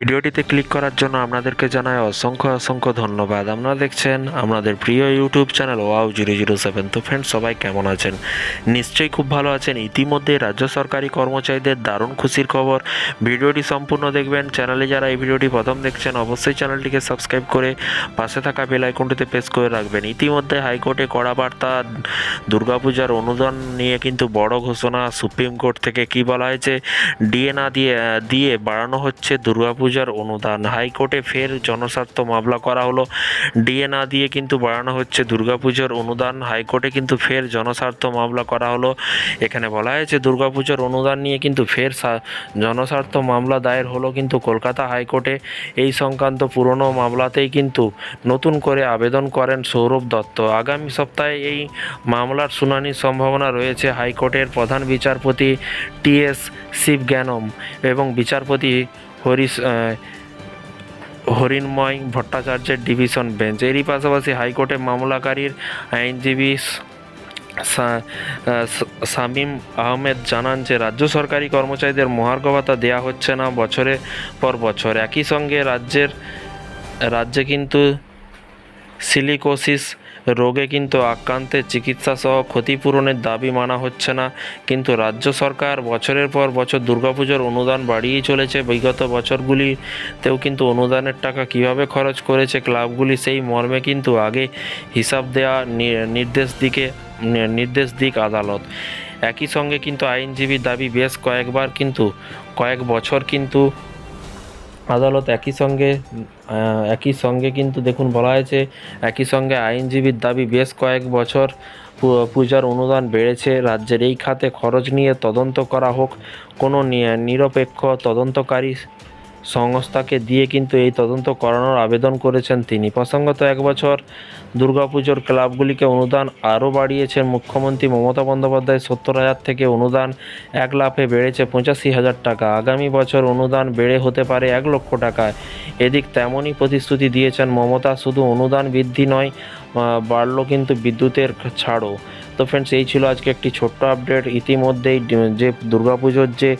ভিডিওটিতে ক্লিক করার জন্য আপনাদেরকে জানাই অসংখ্য অসংখ্য ধন্যবাদ। আপনারা দেখছেন আমাদের প্রিয় YouTube channel wow zero zero seven. তো ফ্রেন্ড সবাই কেমন আছেন? নিশ্চয়ই খুব ভালো আছেন। ইতিমধ্যে রাজ্য সরকারি কর্মচারীদের দারুণ খুশির খবর। ভিডিওটি সম্পূর্ণ দেখবেন। চ্যানেলে যারা এই ভিডিওটি প্রথম দেখছেন, অবশ্যই চ্যানেলটিকে সাবস্ক্রাইব করে পাশে থাকা বেল আইকনটিতে প্রেস করে রাখবেন। ইতিমধ্যে হাইকোর্টে কড়া বার্তা, দুর্গাপূজার অনুদান নিয়ে কিন্তু বড় ঘোষণা সুপ্রিম কোর্ট থেকে। কি বলা হয়েছে? ডিএ না দিয়ে দিয়ে বাড়ানো হচ্ছে দুর্গাপূজার অনুদান। হাইকোর্টে ফের জনস্বার্থ মামলা করা হলো। ডিএ না দিয়ে কিন্তু বাড়ানো হচ্ছে দুর্গাপুজোর অনুদান। হাইকোর্টে কিন্তু ফের জনস্বার্থ মামলা করা হলো। এখানে বলা হয়েছে, দুর্গাপুজোর অনুদান নিয়ে কিন্তু ফের জনস্বার্থ মামলা দায়ের হলো কিন্তু কলকাতা হাইকোর্টে। এই সংক্রান্ত পুরনো মামলাতেই কিন্তু নতুন করে আবেদন করেন সৌরভ দত্ত। আগামী সপ্তাহে এই মামলার শুনানির সম্ভাবনা রয়েছে হাইকোর্টের প্রধান বিচারপতি টিএস শিবজ্ঞানম এবং বিচারপতি হরিশ হরিণময় ভট্টাচার্যের ডিভিশন বেঞ্চ। এরই পাশাপাশি হাইকোর্টে মামলাকারীর আইনজীবী সা- সা- আহ, সা- শামীম আহমেদ জানান যে রাজ্য সরকারি কর্মচারীদের মহার্ঘ ভাতা দেওয়া হচ্ছে না বছরে পর বছর। একই সঙ্গে রাজ্যের রাজ্যে কিন্তু সিলিকোসিস রোগে কিন্তু আক্রান্তের চিকিৎসা সহ ক্ষতিপূরণের দাবি মানা হচ্ছে না। কিন্তু রাজ্য সরকার বছরের পর বছর দুর্গাপুজোর অনুদান বাড়িয়েই চলেছে। বিগত বছরগুলিতেও কিন্তু অনুদানের টাকা কীভাবে খরচ করেছে ক্লাবগুলি, সেই মর্মে কিন্তু আগে হিসাব দেওয়া নির্দেশ দিকে নির্দেশ দিক আদালত। একই সঙ্গে কিন্তু আইনজীবীর দাবি বেশ কয়েকবার কিন্তু, কয়েক বছর কিন্তু আদালত একই সঙ্গে একই সঙ্গে কিন্তু দেখুন বলা হয়েছে, একই সঙ্গে আইনজীবীর দাবি বেশ কয়েক বছর পূজার অনুদান বেড়েছে। রাজ্যের এই খাতে খরচ নিয়ে তদন্ত করা হোক, কোনো নিরপেক্ষ তদন্তকারী সংস্থাকে দিয়ে কিন্তু এই তদন্ত করানোর আবেদন করেছেন তিনি। প্রসঙ্গত, এক বছর দুর্গাপুজোর ক্লাবগুলিকে অনুদান আরও বাড়িয়েছেন মুখ্যমন্ত্রী মমতা বন্দ্যোপাধ্যায়। সত্তর হাজার থেকে অনুদান এক লাফে বেড়েছে পঁচাশি হাজার টাকা। আগামী বছর অনুদান বেড়ে হতে পারে এক লক্ষ টাকায়। এদিক তেমনই প্রতিশ্রুতি দিয়েছেন মমতা, শুধু অনুদান বৃদ্ধি নয় বাড়লো কিন্তু বিদ্যুতের ছাড়ও। তো ফ্রেন্ডস এই ছিল আজকে একটি ছোট্ট আপডেট ইতিমধ্যেই যে দুর্গাপুজোর যে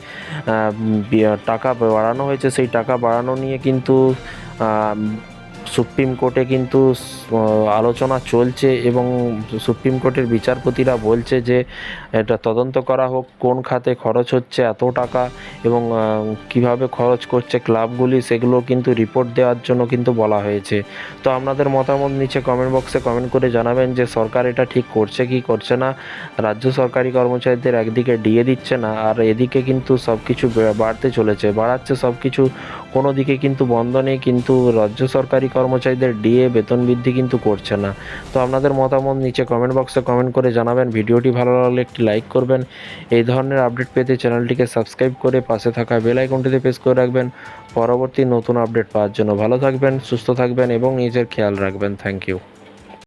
টাকা বাড়ানো হয়েছে, সেই টাকা বাড়ানো নিয়ে কিন্তু সুপ্রিম কোর্টে কিন্তু আলোচনা চলছে এবং সুপ্রিম কোর্টের বিচারপতিরা বলছে যে, এটা তদন্ত করা হোক, কোন খাতে খরচ হচ্ছে, এত টাকা এবং কীভাবে খরচ করছে ক্লাবগুলি, সেগুলো কিন্তু রিপোর্ট দেওয়ার জন্য কিন্তু বলা হয়েছে। তো আপনাদের মতামত নিচে কমেন্ট বক্সে কমেন্ট করে জানাবেন যে, সরকার এটা ঠিক করছে কি করছে না? রাজ্য সরকারি কর্মচারীদের একদিকে ডিএ দিচ্ছে না, আর এদিকে কিন্তু সব কিছু বাড়তে চলেছে, বাড়াচ্ছে সব কিছু কোনো দিকে কিন্তু বন্ধ নেই, কিন্তু রাজ্য সরকারি কর্মচারীদের ডিএ, বেতন বৃদ্ধি কিন্তু করছে না। তো আপনাদের মতামত নিচে কমেন্ট বক্সে কমেন্ট করে জানাবেন। ভিডিওটি ভালো লাগলে একটি লাইক করবেন। এই ধরনের আপডেট পেতে চ্যানেলটিকে সাবস্ক্রাইব করে পাশে থাকা বেল আইকনটিতে প্রেস করে রাখবেন। পরবর্তী নতুন আপডেট পাওয়ার জন্য ভালো থাকবেন, সুস্থ থাকবেন এবং নিজের খেয়াল রাখবেন। Thank you